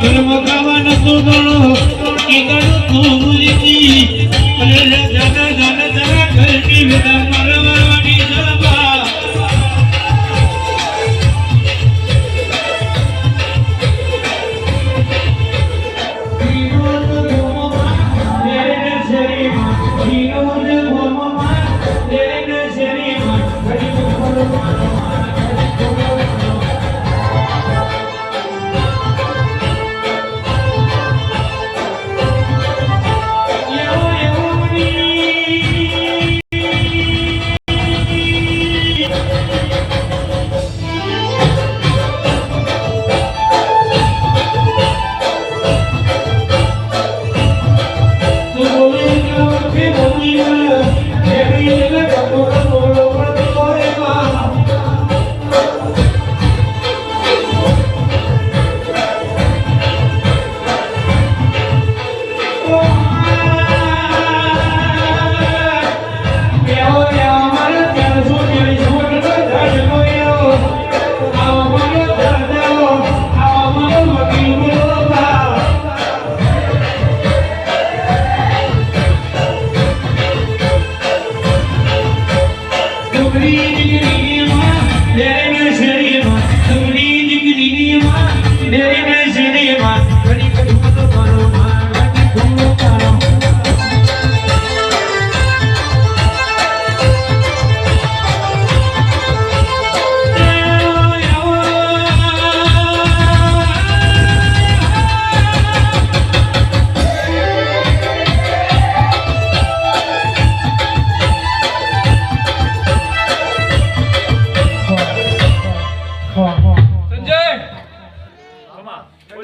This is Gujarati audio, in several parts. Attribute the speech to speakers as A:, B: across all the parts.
A: ખીચામાં નતો સુગણો નતો દોડો તું
B: સંજય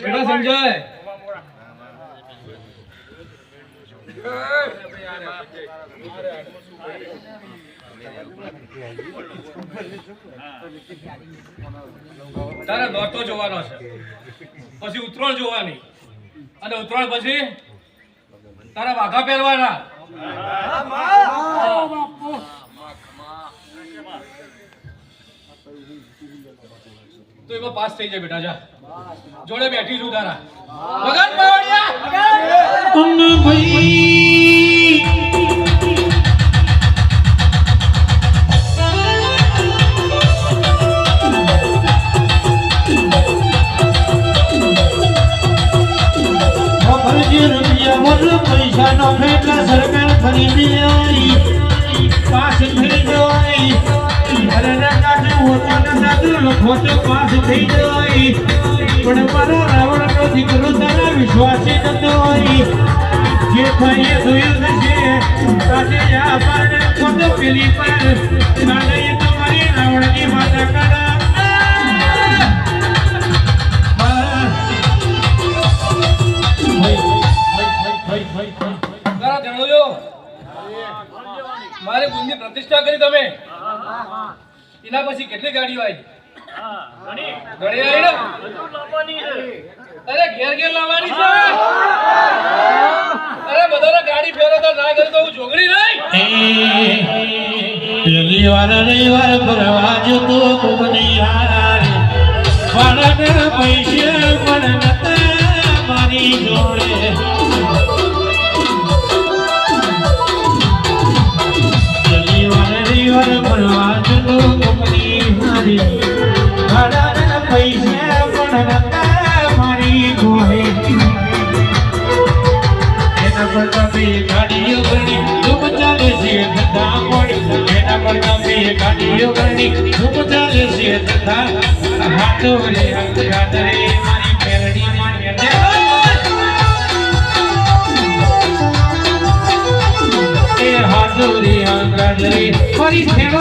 B: બેટા સંજય. તારે નોરતો જોવાનો છે. પછી ઉત્તરાયણ જોવાની. અને ઉત્તરાયણ પછી તારા વાઘા પહેરવાના. તો એમાં પાસ થઈ જાય બેટા જા. જોડે બેઠી છું તારા. ભગત બાવળિયા
A: અન્ન ભાઈ પૈસાનો ફેટલા સરકાર ખરીદી આવી પાસ થઈ જવાય. તો પાસ થઈ જવાય પણ મારો રાવણ નો દીકરો તારા વિશ્વાસી નતો હોય જે ભાઈએ જોયું થશે કાઢે જા પારને ખોટો પેલી પર કાઢે એ તમારી રાવણની માતા કાઢા
B: તારા જણોજો મારી ગુણની પ્રતિષ્ઠા કરી તમે? એના પછી કેટલી ગાડીઓ આવી? ઘણી આવી અરે ઘેર લાવવાની છે. અરે બધાને ગાડી ફેરો ના કરી તો હું જોગડી નહીં.
A: પેલી વાર, રવિવાર ભરવા જતો કોકની હારે મારી જોડે. ગણી ધૂમ ચાલે છે તથા હાથો રે અંગાત રે મારી પેરડી એ હાથો રે અંગાત રે મારી ફેરો